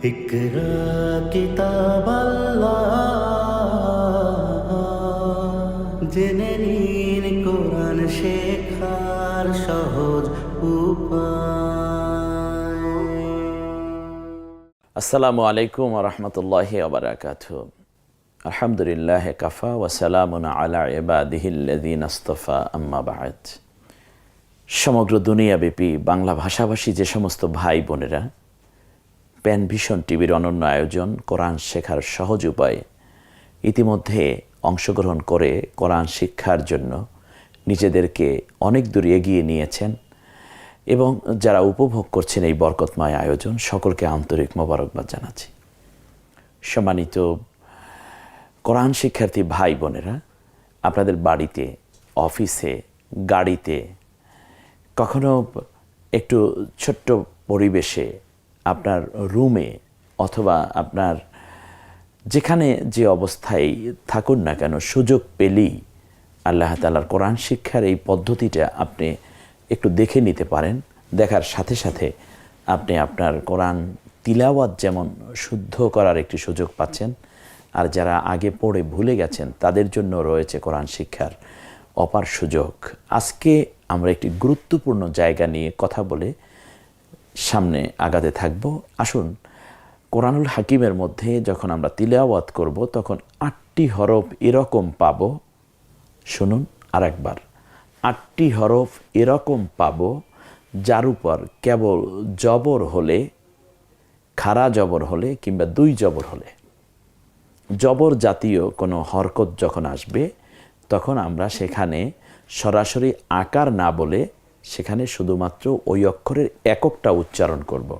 اقرا কিতাব জেনে নিন কোরআন শেখার সহজ উপায় আসসালামু আলাইকুম রহমতুল্লাহ আবরাকাত আলহামদুলিল্লাহ কাফা ওয়াসালামুন আলা ইবাদিহিল্লাদিন আস্তফা আম্মা বাহাদ সমগ্র দুনিয়াব্যাপী বাংলা ভাষাভাষী যে সমস্ত ভাই বোনেরা প্যান ভিশন টিভির অনন্য আয়োজন কোরআন শেখার সহজ উপায়। ইতিমধ্যে অংশগ্রহণ করে কোরআন শিক্ষার জন্য নিজেদেরকে অনেক দূর এগিয়ে নিয়েছেন এবং যারা উপভোগ করছেন এই বরকতময় আয়োজন, সকলকে আন্তরিক মোবারকবাদ জানাচ্ছি। সম্মানিত কোরআন শিক্ষার্থী ভাই বোনেরা, আপনাদের বাড়িতে, অফিসে, গাড়িতে, কখনো একটু ছোট্ট পরিবেশে আপনার রুমে অথবা আপনার যেখানে যে অবস্থায় থাকুন না কেন, সুযোগ পেলেই আল্লাহ তালার কোরআন শিক্ষার এই পদ্ধতিটা আপনি একটু দেখে নিতে পারেন। দেখার সাথে সাথে আপনি আপনার কোরআন তিলাওয়াত যেমন শুদ্ধ করার একটি সুযোগ পাচ্ছেন, আর যারা আগে পড়ে ভুলে গেছেন তাদের জন্য রয়েছে কোরআন শিক্ষার অপার সুযোগ। আজকে আমরা একটি গুরুত্বপূর্ণ জায়গা নিয়ে কথা বলে সামনে আগাতে থাকব। আসুন, কোরআনুল হাকিমের মধ্যে যখন আমরা তিলাওয়াত করব, তখন আটটি হরফ এরকম পাব। শুনুন আরেকবার। আটটি হরফ এরকম পাব, যার উপর কেবল জবর হলে, খাড়া জবর হলে কিংবা দুই জবর হলে। জবর জাতীয় কোনো হরকত যখন আসবে, তখন আমরা সেখানে সরাসরি আকার না বলে সেখানে শুধুমাত্র ওই অক্ষরের এককটা উচ্চারণ করব।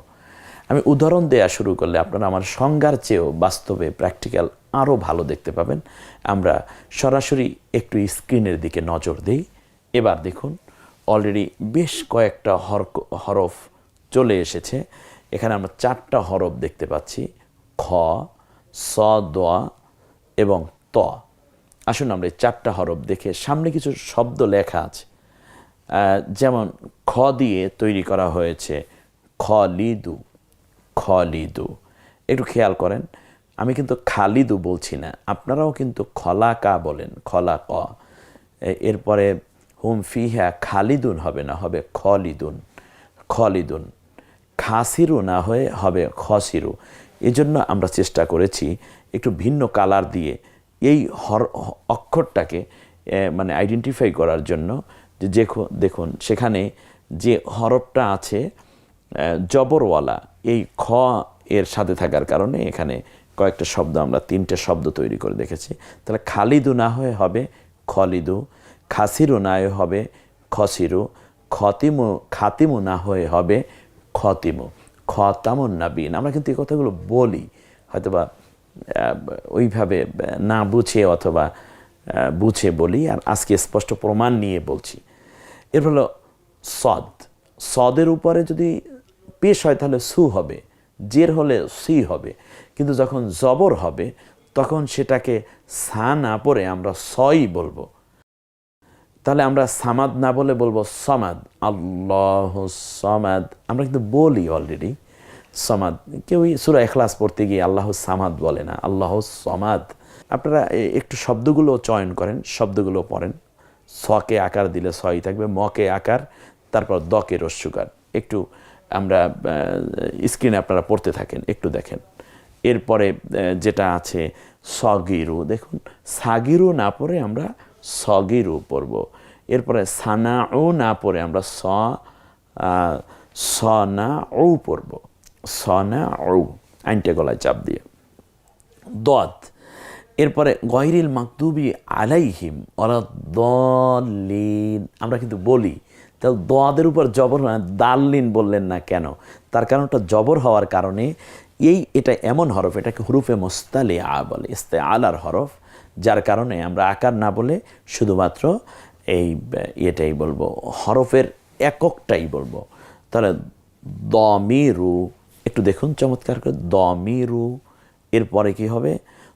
আমি উদাহরণ দেয়া শুরু করলে আপনারা আমার সংজ্ঞার চেয়েও বাস্তবে প্র্যাকটিক্যাল আরও ভালো দেখতে পাবেন। আমরা সরাসরি একটু স্ক্রিনের দিকে নজর দিই। এবার দেখুন অলরেডি বেশ কয়েকটা হর হরফ চলে এসেছে। এখানে আমরা চারটা হরফ দেখতে পাচ্ছি। খ, স দোয়া এবং ত। আসুন আমরা এই চারটা হরফ দেখে সামনে কিছু শব্দ লেখা আছে। যেমন খ দিয়ে তৈরি করা হয়েছে, খলিদু খলিদু। একটু খেয়াল করেন, আমি কিন্তু খালিদু বলছি না, আপনারাও কিন্তু খলাকা বলেন খলা ক এরপরে হুম ফিহা খালিদুন হবে না, হবে খলিদুন খলিদুন। খাসিরু না হয়ে হবে খসিরু। এই জন্য আমরা চেষ্টা করেছি একটু ভিন্ন কালার দিয়ে এই হর অক্ষরটাকে মানে আইডেন্টিফাই করার জন্য যে দেখুন সেখানে যে হরফটা আছে জবরওয়ালা, এই খ এর সাথে থাকার কারণে এখানে কয়েকটা শব্দ আমরা, তিনটে শব্দ তৈরি করে দেখেছি। তাহলে খালিদু না হয়ে হবে খলিদু, খাসিরু না হয়ে হবে খসিরু, খতিমু, খাতিমু না হয়ে হবে খতিমু খতামুন নাবিন আমরা কিন্তু এই কথাগুলো বলি, হয়তোবা ওইভাবে না বুঝে অথবা বুঝে বলি, আর আজকে স্পষ্ট প্রমাণ নিয়ে বলছি। এর হলো সদ। সদের উপরে যদি পেশ হয় তাহলে সু হবে, জের হলে সি হবে। কিন্তু যখন জবর হবে, তখন সেটাকে সা না পড়ে আমরা সই বলব। তাহলে আমরা সামাদ না বলে বলব সমাদ। আল্লাহ সমাদ। আমরা কিন্তু বলি অলরেডি সমাদ। কেউই সুরা এখলাস পড়তে গিয়ে আল্লাহ সামাদ বলে না। আল্লাহ সমাদ। আপনারা একটু শব্দগুলো চয়ন করেন, শব্দগুলো পড়েন। সকে আকার দিলে সই থাকবে, মকে আকার, তারপর দকে রস্যুকার একটু আমরা স্ক্রিনে আপনারা পড়তে থাকেন, একটু দেখেন। এরপরে যেটা আছে সগিরু, দেখুন, সাগিরু না পড়ে আমরা সগিরু পড়ব। এরপরে সানাউ না পড়ে আমরা স সনা ও পড়ব। সনা ও আইনটা গলায় চাপ দিয়ে। দদ এরপরে গহিরিল মাকদুবি আলাইহিম ওরা দলিন আমরা কিন্তু বলি, তাহলে দোয়াদের উপর জবর হয় দাল্লিন বললেন না কেন? তার কারণটা জবর হওয়ার কারণে এই এটা এমন হরফ, এটাকে হুরুফে মোস্তালে আ বলে ইস্তে আলার হরফ, যার কারণে আমরা আকার না বলে শুধুমাত্র এই, এটাই বলব, হরফের এককটাই বলব। তাহলে দমিরু, একটু দেখুন চমৎকার করে, দমিরু, এরপরে কি হবে?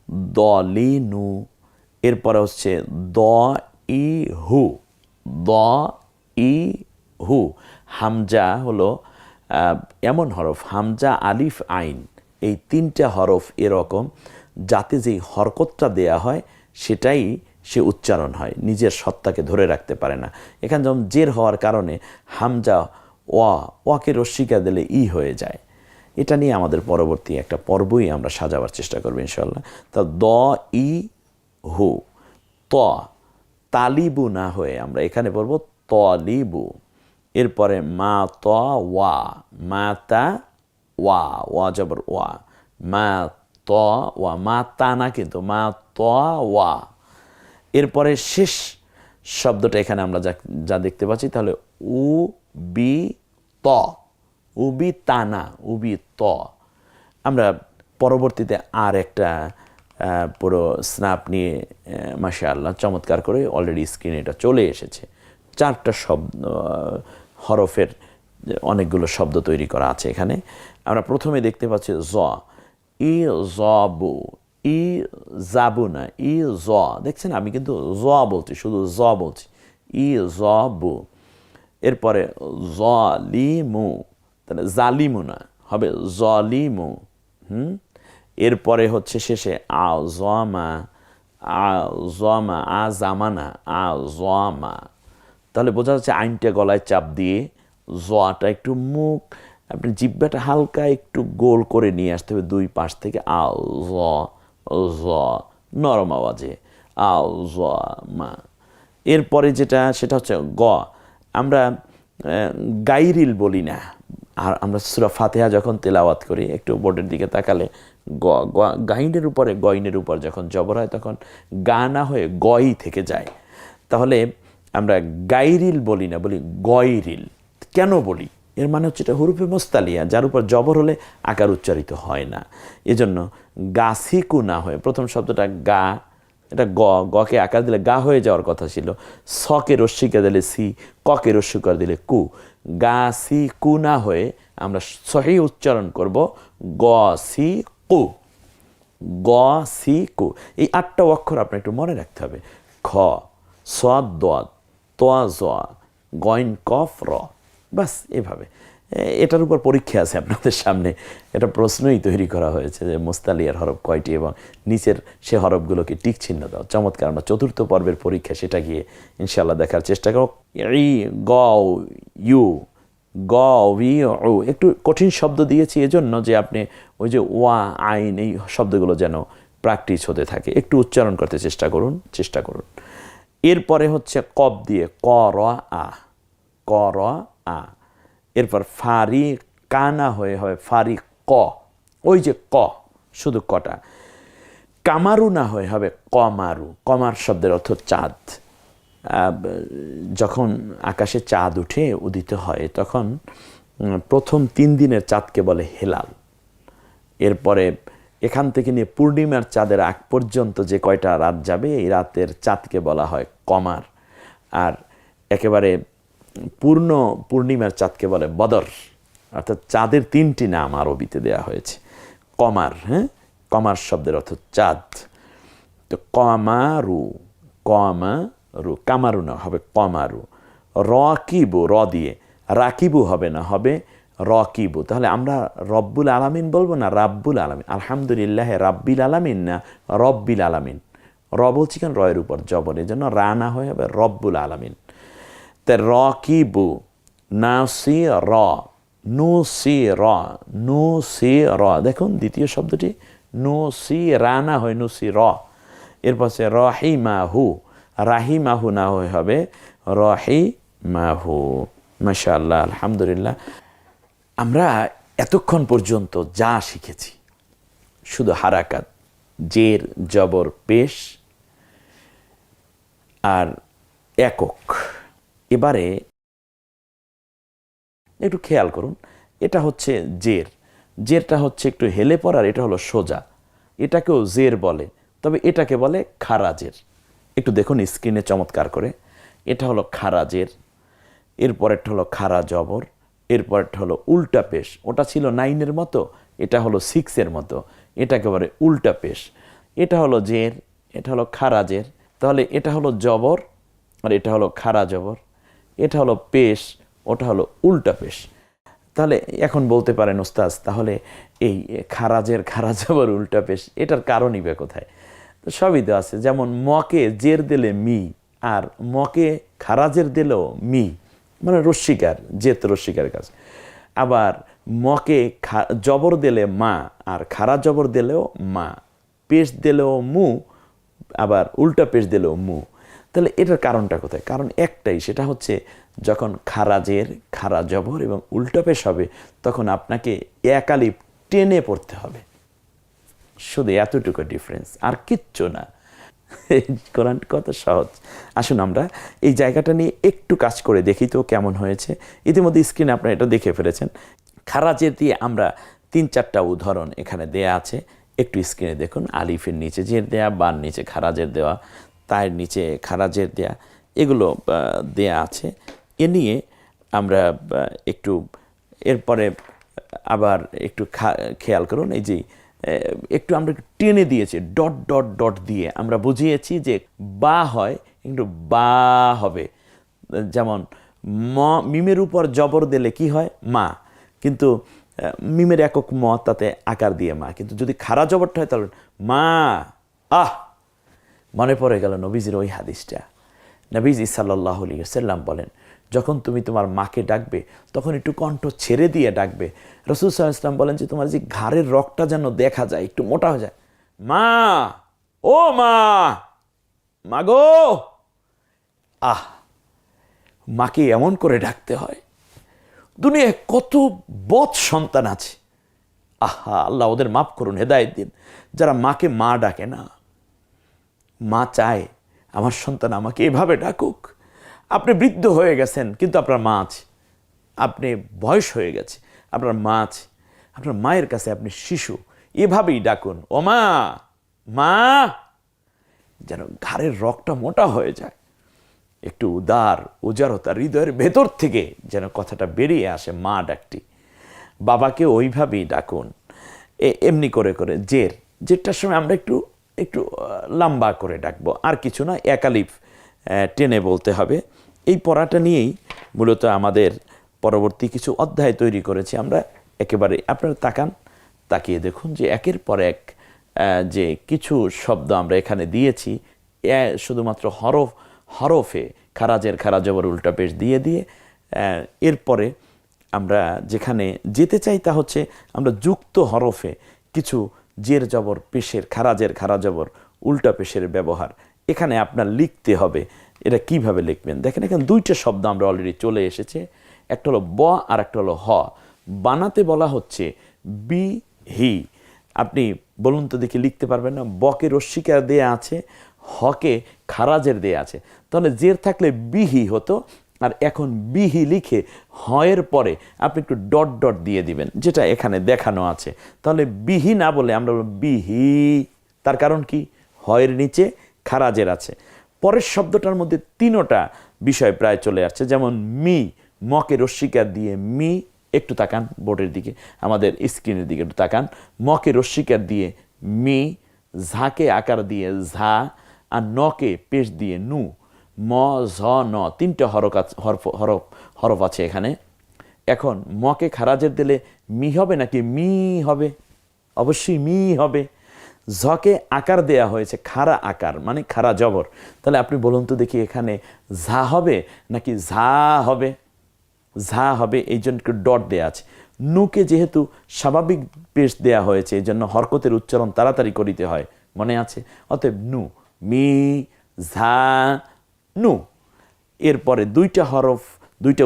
দলিনু। এরপরে হচ্ছে দ ই হু দ ই হু হামজা হলো এমন হরফ, হামজা আলিফ আইন। এই তিনটা হরফ এরকম, যাতে যেই হরকতটা দেয়া হয়, সেটাই সে উচ্চারণ হয়। নিজের সত্তাকে ধরে রাখতে পারে না। এখানে যেমন জের হওয়ার কারণে হামজা ওয়া, ওয়াকে রশ্মিকা দিলে ই হয়ে যায়। এটা নিয়ে আমাদের পরবর্তী একটা পর্বই আমরা সাজাবার চেষ্টা করব ইনশাল্লাহ তা দ ই হু ত, তালিবু না হয়ে আমরা এখানে পড়ব তলিবু। এরপরে মা ত ওয়া মা তা ওয়া ওয়া জবর ওয়া। মা ত ওয়া মা তা না কিন্তু মা ত ওয়া এরপরে শেষ শব্দটা এখানে আমরা যা যা দেখতে পাচ্ছি, তাহলে উ বি ত উবি তানা উবি ত আমরা পরবর্তীতে আর একটা পুরো স্ন্যাপ নিয়ে মাসা আল্লাহ চমৎকার করে অলরেডি স্ক্রিনে এটা চলে এসেছে। চারটা শব্দ হরফের অনেকগুলো শব্দ তৈরি করা আছে এখানে। আমরা প্রথমে দেখতে পাচ্ছি জ। ই জবু ই জাবু না, ই জ। দেখছেন? আমি কিন্তু জ বলছি, শুধু জ বলছি। ই জবু এরপরে জলিমু তাহলে জালিমু না, হবে জলিমু, হুম? এরপরে হচ্ছে শেষে আ জমা আ জমা আ জামানা আ জমা তাহলে বোঝা যাচ্ছে আইনটা গলায় চাপ দিয়ে জটা একটু মুখ, আপনি জিব্বাটা হালকা একটু গোল করে নিয়ে আসতে হবে দুই পাশ থেকে আ জ নরম আওয়াজে আ মা এরপরে যেটা, সেটা হচ্ছে গ। আমরা গাইরিল বলি না। আর আমরা সুরা ফাতেহা যখন তেলাওয়াত করি, একটু বোর্ডের দিকে তাকালে, গ গাইনের উপরে, গইনের উপর যখন জবর হয়, তখন গা না হয়ে গই থেকে যায়। তাহলে আমরা গাইরিল বলি না, বলি গয়রিল কেন বলি? এর মানে হচ্ছে এটা হুরুফে মোস্তালিয়া, যার উপর জবর হলে আকার উচ্চারিত হয় না। এজন্য গাছিকু না হয়ে, প্রথম শব্দটা গা, এটা গ, গকে আকার দিলে গা হয়ে যাওয়ার কথা ছিল, সকে রস্মিকা দিলে সি, ককে রস্মিকার দিলে কু। গা সি কু না হয়ে আমরা সহি উচ্চারণ করব গ সি কু গ সি কু এই আটটা অক্ষর আপনার একটু মনে রাখতে হবে। খ, স, দ গইন, কফ, র। বাস এভাবে। এটার উপর পরীক্ষা আছে আপনাদের সামনে। এটা প্রশ্নই তৈরি করা হয়েছে যে মোস্তালিয়ার হরফ কয়টি এবং নিচের সে হরফগুলোকে টিক চিহ্ন দাও। চমৎকার, আমরা চতুর্থ পর্বের পরীক্ষা সেটা গিয়ে ইনশাল্লাহ দেখার চেষ্টা করো ই গ ইউ গ উই উ, একটু কঠিন শব্দ দিয়েছি এজন্য যে আপনি ওই যে ওয়া, আইন এই শব্দগুলো যেন প্র্যাকটিস হতে থাকে। একটু উচ্চারণ করতে চেষ্টা করুন চেষ্টা করুন। এরপরে হচ্ছে কব দিয়ে ক, র, আ। ক, র, আ। এরপর ফারি কানা হয়ে হয় ফারি ক ওই যে ক, শুধু কটা। কামারু না হয়ে হবে কমারু, কমার শব্দের অর্থ চাঁদ। যখন আকাশে চাঁদ উঠে উদিত হয়, তখন প্রথম তিন দিনের চাঁদকে বলে হেলাল। এরপরে এখান থেকে নিয়ে পূর্ণিমার চাঁদের আগ পর্যন্ত যে কয়টা রাত যাবে, এই রাতের চাঁদকে বলা হয় কমার। আর একেবারে পূর্ণ পূর্ণিমার চাঁদকে বলে বদর। অর্থাৎ চাঁদের তিনটি নাম আরবিতে দেয়া হয়েছে। কমার হ্যাঁ? কমার শব্দের অর্থ চাঁদ। তো কমারু কমারু, কামারু না, হবে কমারু। রকিবু, র দিয়ে। রাকিবু হবে না, হবে রকিবু। তাহলে আমরা রব্বুল আলামিন বলব না রাব্বুল আলামিন? আলহামদুলিল্লাহ, রাব্বিল আলামিন না রব্বিল আলামিন? র বলছি কেন? রয়ের উপর জবর। এই জন্য রা না হয়ে হবে রব্বুল আলামিন। তে রকিবু নাসি র নু সি র নু সি র দেখুন দ্বিতীয় শব্দটি নু সি রা না হয় নু সি র এরপর সে রহি মাহু রাহি মাহু না হয়ে হবে রহি মাহু মাশাআল্লাহ, আলহামদুলিল্লাহ। আমরা এতক্ষণ পর্যন্ত যা শিখেছি, শুধু হারাকাত, জের, জবর, পেশ আর একক। এবারে একটু খেয়াল করুন, এটা হচ্ছে জের। জেরটা হচ্ছে একটু হেলে পড়ার এটা হলো সোজা। এটাকেও জের বলে, তবে এটাকে বলে খারাজের একটু দেখুন স্ক্রিনে চমৎকার করে। এটা হলো খারাজের এরপরেরটা হলো খারা জবর, এরপরেরটা হলো উল্টা পেশ। ওটা ছিল নাইনের মতো, এটা হলো সিক্সের মতো। এটাকে বলে উল্টা পেশ। এটা হলো জের, এটা হলো খারাজের তাহলে এটা হলো জবর আর এটা হলো খারা জবর। এটা হলো পেশ, ওটা হলো উল্টা পেশ। তাহলে এখন বলতে পারেন ওস্তাজ তাহলে এই খারাজের খারাজ আবার উল্টা পেশ, এটার কারণই বা কোথায়? তো সবই তো আছে, যেমন মকে জের দিলে মি, আর মকে খারাজের দিলেও মি মানে রস্বীকার জেত রস্বীকার কাজ। আবার মকে জবর দিলে মা, আর খারা জবর দিলেও মা, পেশ দিলেও মু, আবার উল্টা পেশ দিলেও মু। তাহলে এটার কারণটা কোথায়? কারণ একটাই, সেটা হচ্ছে যখন খারাজের খারা জবর এবং উল্টা পেশ হবে, তখন আপনাকে একালি টেনে পড়তে হবে। শুধু এতটুকু ডিফারেন্স আর কিচ্ছু না। কোরআন কত সহজ। আসুন আমরা এই জায়গাটা নিয়ে একটু কাজ করে দেখি তো কেমন হয়েছে। ইতিমধ্যে স্ক্রিনে আপনারা এটা দেখে ফেলেছেন। খারাজের দিয়ে আমরা তিন চারটা উদাহরণ এখানে দেয়া আছে। একটু স্ক্রিনে দেখুন, আলিফের নিচে জের দেয়া বার নিচে খারাজের দেওয়া। তায়ের নিচে খারাজের দেয়া, এগুলো দেয়া আছে। এ নিয়ে আমরা একটু, এরপরে আবার একটু খেয়াল করুন, এই যে একটু আমরা টেনে দিয়েছি, ডট ডট ডট দিয়ে আমরা বুঝিয়েছি যে বা হয় একটু বা হবে। যেমন, ম, মিমের উপর জবর দিলে কি হয়? মা। কিন্তু মিমের একক ম তাতে আকার দিয়ে মা। কিন্তু যদি খারা জবরটা হয়, তাহলে মা, আহ মনে পড়ে গেল নবীজির ওই হাদিসটা। নবীজ সাল্লাহ সাল্লাম বলেন, যখন তুমি তোমার মাকে ডাকবে, তখন একটু কণ্ঠ ছেড়ে দিয়ে ডাকবে। রসুল সাল্লাহ ইসলাম বলেন যে, তোমার যে ঘাড়ের রগটা যেন দেখা যায়, একটু মোটা হয়ে যায়। মা! ও মা! মাগো আহ! মাকে এমন করে ডাকতে হয়। দুনিয়ায় কত বৎ সন্তান আছে। আহা, আল্লাহ ওদের মাফ করুন, হেদায়েত দিন। যারা মাকে মা ডাকে না। মা চায়, আমার সন্তান আমাকে এভাবে ডাকুক। আপনি বৃদ্ধ হয়ে গেছেন, কিন্তু আপনার মা আছে। আপনি বয়স হয়ে গেছে, আপনার মা আছে। আপনার মায়ের কাছে আপনি শিশু, এভাবেই ডাকুন, ও মা মা! যেন ঘাড়ের রগটা মোটা হয়ে যায়। একটু উদার, উজারতা হৃদয়ের ভেতর থেকে যেন কথাটা বেরিয়ে আসে মা ডাকটি। বাবাকে ওইভাবেই ডাকুন। এমনি করে করে জের। জেরটার সময় আমরা একটু একটু লম্বা করে ডাকবো। আর কিছু না একালিফ টেনে বলতে হবে। এই পড়াটা নিয়েই মূলত আমাদের পরবর্তী কিছু অধ্যায় তৈরি করেছি আমরা। একেবারে আপনারা তাকান, তাকিয়ে দেখুন যে একের পর এক যে কিছু শব্দ আমরা এখানে দিয়েছি শুধুমাত্র হরফ, হরফে খারাজের খারাজবর উল্টা পেশ দিয়ে দিয়ে এরপরে আমরা যেখানে যেতে চাই তা হচ্ছে আমরা যুক্ত হরফে কিছু জের জবর পেশের, খারাজের খারাজবর উল্টা পেশের ব্যবহার। এখানে আপনার লিখতে হবে, এটা কীভাবে লিখবেন? দেখেন, এখানে দুইটা শব্দ আমরা অলরেডি চলে এসেছে। একটা হলো ব আর একটা হলো হ। বানাতে বলা হচ্ছে বি, হি। আপনি বলুন তো দেখি লিখতে পারবেন না? বকে রস্মিকার দেয়া আছে, হকে খারাজের দেয়া আছে। তাহলে জের থাকলে বিহি হতো আর এখন বিহি লিখে হয়ের পরে আপনি একটু ডট ডট দিয়ে দিবেন, যেটা এখানে দেখানো আছে। তাহলে বিহি না বলে আমরা বিহি, তার কারণ কি? হয়ের নিচে খারাজের আছে। পরের শব্দটার মধ্যে তিনোটা বিষয় প্রায় চলে আসছে, যেমন মি, মকে রস্মিকার দিয়ে মি, একটু তাকান বোর্ডের দিকে, আমাদের স্ক্রিনের দিকে একটু তাকান, মকে রস্মিকার দিয়ে মি, ঝাকে আকার দিয়ে ঝা, আর নকে পেশ দিয়ে নু। ম, ঝ, ন, তিনটা হরক হরফ হরফ হরফ আছে এখানে। এখন মকে খারাজের দিলে মি হবে নাকি মি হবে? অবশ্যই মি হবে। ঝকে আকার দেয়া হয়েছে খাড়া আকার মানে খাড়া জবর। তাহলে আপনি বলুন তো দেখি এখানে ঝা হবে নাকি ঝা হবে? ঝা হবে, এই জন্য একটু ডট দেয়া আছে। নুকে যেহেতু স্বাভাবিক পেশ দেয়া হয়েছে, এই জন্য হরকতের উচ্চারণ তাড়াতাড়ি করিতে হয়, মনে আছে? অতএব নু, মি, ঝা নু। এরপরে দুইটা হরফ, দুইটা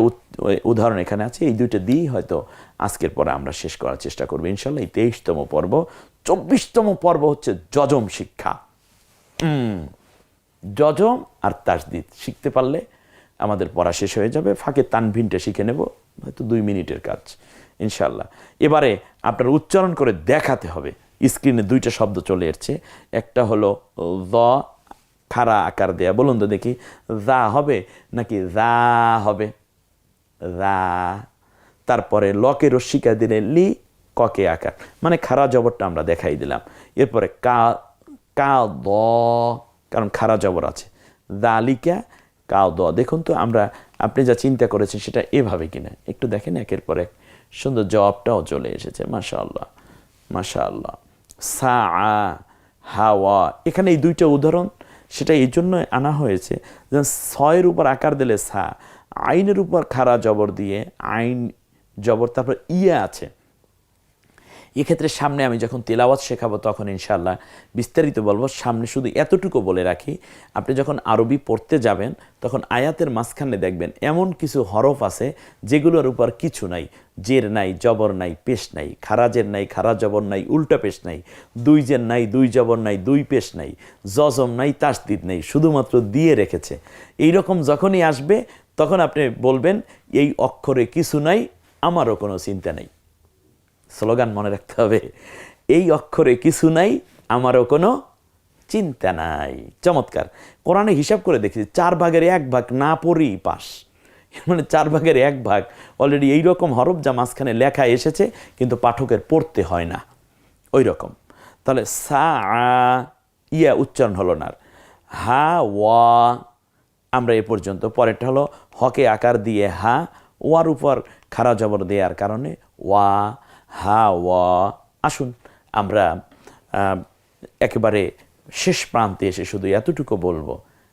উদাহরণ এখানে আছে, এই দুইটা দিয়েই হয়তো আজকের পরে আমরা শেষ করার চেষ্টা করব ইনশাল্লাহ। এই তেইশতম পর্ব, চব্বিশতম পর্ব হচ্ছে যজম শিক্ষা। যজম আর তাসদিদ শিখতে পারলে আমাদের পড়া শেষ হয়ে যাবে। ফাঁকে তানভিনটা শিখে নেব, হয়তো দুই মিনিটের কাজ, ইনশাল্লাহ। এবারে আপনার উচ্চারণ করে দেখাতে হবে। স্ক্রিনে দুইটা শব্দ চলে এসছে, একটা হলো দ খাড়া আকার দেয়া। বলুন তো দেখি দা হবে নাকি দা হবে? দা তারপরে লকে রস্মিকা দিলে লি, ককে আকার। মানে খাড়া জবরটা আমরা দেখাই দিলাম। এরপরে কা কা, দ, কারণ খাড়া জবর আছে। দালিকা কাও দ। দেখুন তো আমরা, আপনি যা চিন্তা করেছেন সেটা এভাবে কিনা। একটু দেখেন একের পর এক। সুন্দর জবাবটাও চলে এসেছে মাশা আল্লাহ মাশা আল্লাহ সা হাওয়া এখানে এই দুইটা উদাহরণ সেটা এই জন্য আনা হয়েছে যে ছয়ের উপর আকার দিলে সা, আইনের উপর খারা জবর দিয়ে, আইন জবর, তারপর ইয়ে আছে। এক্ষেত্রে সামনে আমি যখন তেলাওয়াত শেখাবো তখন ইনশাল্লাহ বিস্তারিত বলব। সামনে শুধু এতটুকু বলে রাখি, আপনি যখন আরবি পড়তে যাবেন, তখন আয়াতের মাঝখানে দেখবেন এমন কিছু হরফ আছে যেগুলোর উপর কিছু নাই। জের নাই, জবর নাই, পেশ নাই। খারাজের নাই, খারা জবর নাই, উল্টা পেশ নাই। দুই জের নাই, দুই জবর নাই, দুই পেশ নাই। জজম নাই, তাসদিদ নাই। শুধুমাত্র দিয়ে রেখেছে। এই রকম যখনই আসবে, তখন আপনি বলবেন, এই অক্ষরে কিছু নাই, আমারও কোনো চিন্তা নেই। স্লোগান মনে রাখতে হবে, এই অক্ষরে কিছু নাই, আমারও কোনো চিন্তা নাই। চমৎকার। কোরআনে হিসাব করে দেখি, চার ভাগের এক ভাগ না পড়ি পাস। মানে চার ভাগের এক ভাগ অলরেডি এই রকম হরফ যা মাঝখানে লেখা এসেছে, কিন্তু পাঠকের পড়তে হয় না। ওই রকম তাহলে সা ইয়া উচ্চারণ হলো না। হা, ওয়া, আমরা এ পর্যন্ত। পরেরটা হলো হকে আকার দিয়ে হা, ওয়ার উপর খারা জবর দেওয়ার কারণে ওয়া হা, ওয়া, আসুন, আমরা একেবারে শেষ প্রান্তে এসে শুধু এতটুকু বলব,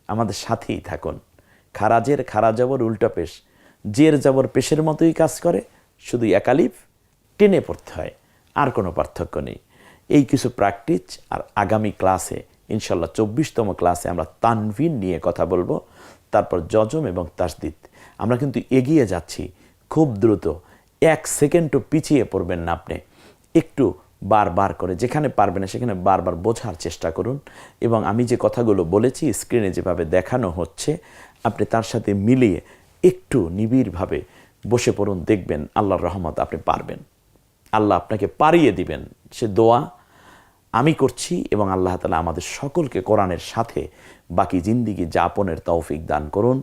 আমাদের সাথেই থাকুন। খারাজের খারা জবর উল্টা পেশ, জের জবর পেশের মতোই কাজ করে, শুধু একালিফ টেনে পড়তে হয়, আর কোনো পার্থক্য নেই। এই কিছু প্র্যাকটিস আর আগামী ক্লাসে, ইনশাল্লাহ চব্বিশতম ক্লাসে আমরা তানভিন নিয়ে কথা বলব, তারপর জজম এবং তাসদিদ। আমরা কিন্তু এগিয়ে যাচ্ছি খুব দ্রুত এক সেকেন্ডও পিছিয়ে পড়বেন না আপনি। একটু বারবার করে, যেখানে পারবেন না সেখানে বারবার বোঝার চেষ্টা করুন। এবং আমি যে কথাগুলো বলেছি স্ক্রিনে যেভাবে দেখানো হচ্ছে, আপনি তার সাথে মিলিয়ে একটু নিবিড়ভাবে বসে পড়ুন, দেখবেন আল্লাহর রহমত আপনি পারবেন। আল্লাহ আপনাকে পারিয়ে দিবেন। সে দোয়া আমি করছি এবং আল্লাহ তালা আমাদের সকলকে কোরআনের সাথে বাকি জিন্দিগি যাপনের তৌফিক দান করুন।